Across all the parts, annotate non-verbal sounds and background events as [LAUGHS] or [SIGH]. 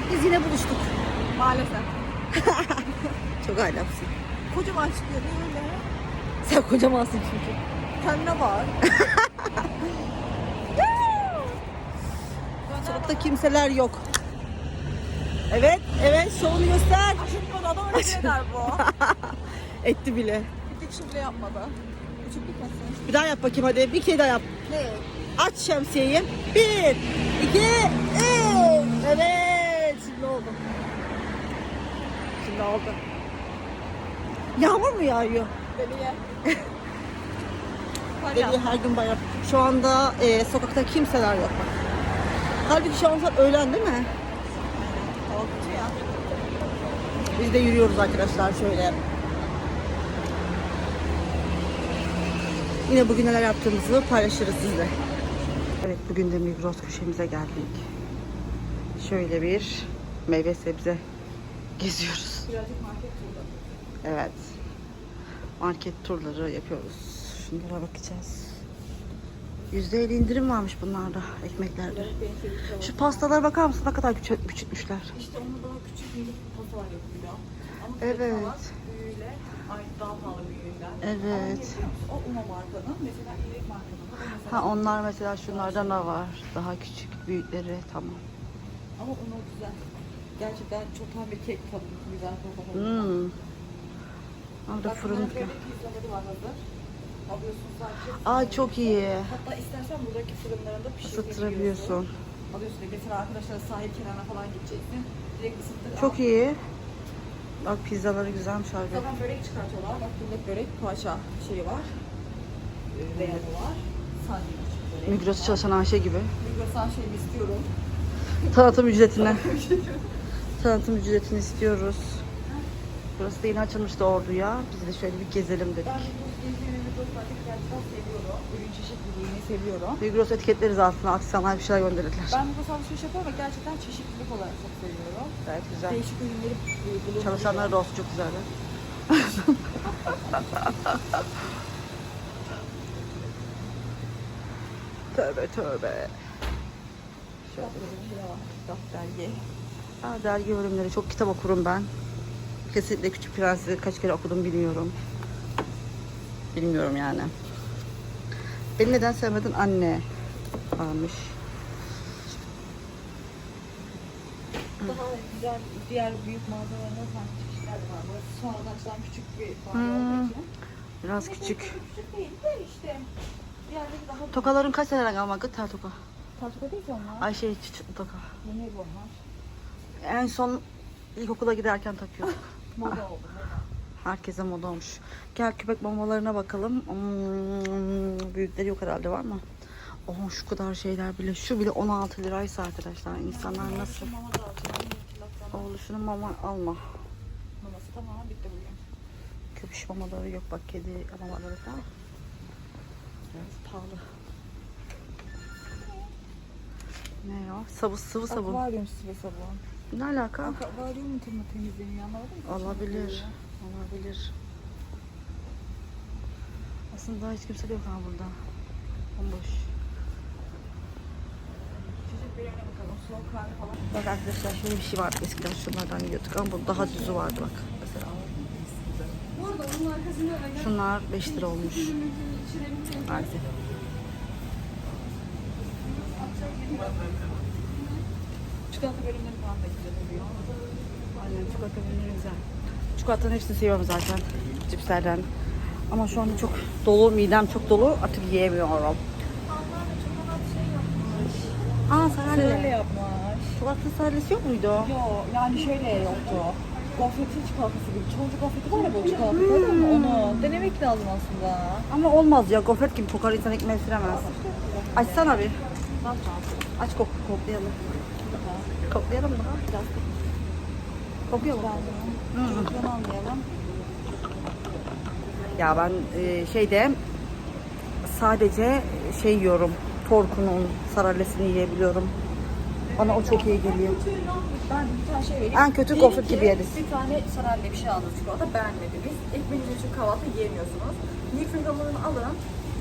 Evet biz yine buluştuk. Maalesef. [LAUGHS] Çok ahlaksın. Kocaman çıkıyor değil mi? Sen kocamansın çünkü. Kendine var. [LAUGHS] Sokakta kimseler yok. Evet, evet şovunu göster. Bana da öyle şeyler bu. [LAUGHS] Etti bile. Bir tek şimdi yapmadı. Küçük bir kesin. Bir daha yap bakayım hadi. Bir kere daha yap. Ne? Aç şemsiyeyi. Bir, iki, üç. Evet. Şimdi oldu. Şimdi oldu. Yağmur mu yağıyor? Deliye. Kar Deli yağdı. her gün bayram. Şu anda e, sokakta kimseler yok. bak. Halbuki şu an saat öğlen değil mi? Korkutucu ya. Biz de yürüyoruz arkadaşlar şöyle. Yine bugün neler yaptığımızı paylaşırız sizle. Evet bugün de Migros köşemize geldik. Şöyle bir meyve sebze geziyoruz. Birazcık market turdu. Evet. Market turları yapıyoruz. Şunlara bakacağız. %50 indirim varmış bunlarda ekmeklerde. Şu pastalara bakar mısın? Ne kadar küçük, küçültmüşler. İşte onu daha küçük bir pasalar yapılıyor. Ama Evet. büyüğüyle aynı daha pahalı büyüğünden. Evet. O Uma markanın mesela iyilik markanın mesela Ha onlar mesela şunlardan da var. Daha küçük, büyükleri tamam. ama Uma güzel. Gerçekten çok tam bir kek tadı. Güzel koku. Hmm. Orada Bak fırın. bunların böyle pizzaları var hazır. Alıyorsun sadece. Aa çok iyi. Hatta istersen buradaki fırınlarında. Isıtırabiliyorsun. Alıyorsun. Mesela arkadaşlar sahil kenarına falan gideceksin. Direkt ısıttır. Çok al. iyi. Bak pizzaları güzelmiş harbi. Zaten börek çıkartıyorlar. Bak burada börek poğaça şeyi var. Beyazı var. Sandviç börek. Migros çalışan Ayşe gibi. Migros'tan şeyimi istiyorum. Tanıtım ücretini. Tanıtım ücretini istiyoruz. Burası da yeni açılmıştı Ordu'ya. Biz de şöyle bir gezelim dedik. Ürün çeşitliliğini seviyorum. Migros etiketleriz aslında. Aksanlar bir şeyler gönderirler. Ben Migros alışveriş yapıyorum ve gerçekten çeşitlilik olarak çok seviyorum. Gayet güzel. Değişik ürünleri e, bulabiliyorum. Çalışanlara da olsun çok güzeller. [LAUGHS] tövbe tövbe. Şöyle bir şey. Kitap, dergi. Aa, dergi bölümleri çok kitap okurum ben. Kesinlikle Küçük Prens'i kaç kere okudum bilmiyorum. Bilmiyorum yani. Beni neden sevmedin anne? Varmış. Daha güzel diğer büyük mağazalarında farklı de var. Burası sonradan açılan küçük bir Hmm. mağaza için. Biraz küçük. Küçük değil de işte. Diğerleri daha Tokaların kaç liradan almak? Tel toka. Tatlı değil ki onlar. Ay şey çıt toka. Ne bu onlar? En son ilkokula giderken takıyorduk. [LAUGHS] Moda oldu. Herkese moda olmuş. Gel köpek mamalarına bakalım. Hmm, büyükleri yok herhalde var mı? Oh şu kadar şeyler bile. Şu bile 16 liraysa arkadaşlar. İnsanlar nasıl? Şu mama alma. Maması tamamen bitti bugün. Köpüş mamaları yok bak kedi mamaları falan. Biraz pahalı. Ne o? Sabun, sıvı sabun. Akvaryum sıvı sabun. Ne alaka? Akvaryum tırmı temizleniyor anladın mı? Olabilir. Olabilir. Aslında hiç kimse de yok ha burada. Bomboş. Bak arkadaşlar şöyle bir şey vardı eskiden şunlardan yiyorduk ama bu daha düzü vardı bak mesela. Şunlar 5 lira olmuş maalesef. Çikolata bölümleri falan da güzel oluyor. Aynen çikolata ürünleri güzel. Çikolatanın hepsini seviyorum zaten cipslerden. Ama şu anda çok dolu, midem çok dolu artık yiyemiyorum. Aa Şöyle sarelle. yapmış. Çikolata sarellesi yok muydu? Yo yani şöyle yoktu. Gofretin çikolatası gibi. Çoğunca gofreti var ya böyle çikolata koydun mu onu? Denemek lazım aslında. Ama olmaz ya gofret gibi kokar insan ekmeği süremez. Açsana bir. Ne yapacağız? Aç kok koklayalım. Koklayalım mı? Biraz Kokuyor mu? Çocuktan anlayalım. Ya ben e, şeyde sadece şey yiyorum. Torkunun sarallesini yiyebiliyorum. Bana o çok iyi geliyor. Ben bir tane şey vereyim. En kötü Diyelim gofret ki gibi yeriz. Bir tane sarayla bir şey aldınız çikolata beğenmediniz. Ekmeğiniz için kahvaltı yiyemiyorsunuz. Milföy hamurunu alın.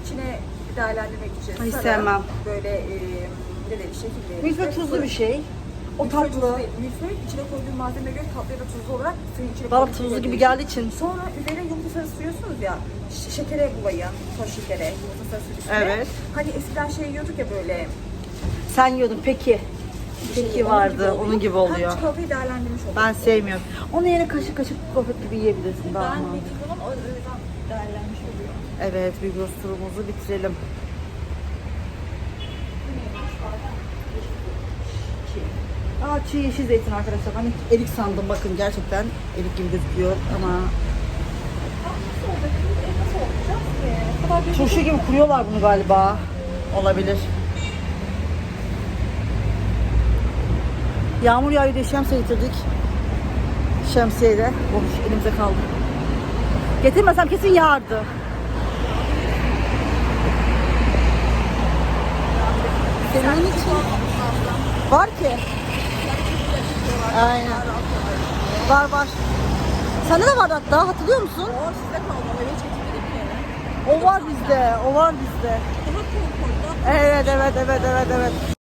İçine değerlendirmek için sarın. sevmem. Böyle e, ne de bir şekilde. Milföy tuzlu bir şey. O Milföy tatlı. tuzlu değil. Milföy içine koyduğun malzemeye göre tatlı ya da tuzlu olarak suyun içine Bana koyduğun tuzlu gibi geldiği için. Sonra üzerine yumurta sarısı sürüyorsunuz ya. ş- şekere bulayın. Toz şekere. Yumurta sarısı üstüne. Evet. Hani eskiden şey yiyorduk ya böyle. Sen yiyordun peki. bir şey, Peki onun vardı. Onun gibi oluyor. Hem çikolatayı değerlendirmiş olduk. Ben sevmiyorum. Onun yerine kaşık kaşık gofret gibi yiyebilirsin daha Ben ama. Mexico'nun o yüzden değerlenmiş oluyor. Evet, Bigos turumuzu bitirelim. Aa, çiğ yeşil zeytin arkadaşlar. Hani erik sandım bakın gerçekten erik gibi gözüküyor ama turşu gibi kuruyorlar bunu galiba. Olabilir. Yağmur yağıyor diye şemsiye getirdik. Şemsiye de boş elimize kaldı. Getirmesem kesin yağardı. Senin için var ki. Aynen. Var var. Sende de var hatta hatırlıyor musun? O sizde kaldı. Öyle çekilmedik ki. O var bizde. O var bizde. Daha. Evet evet evet evet evet.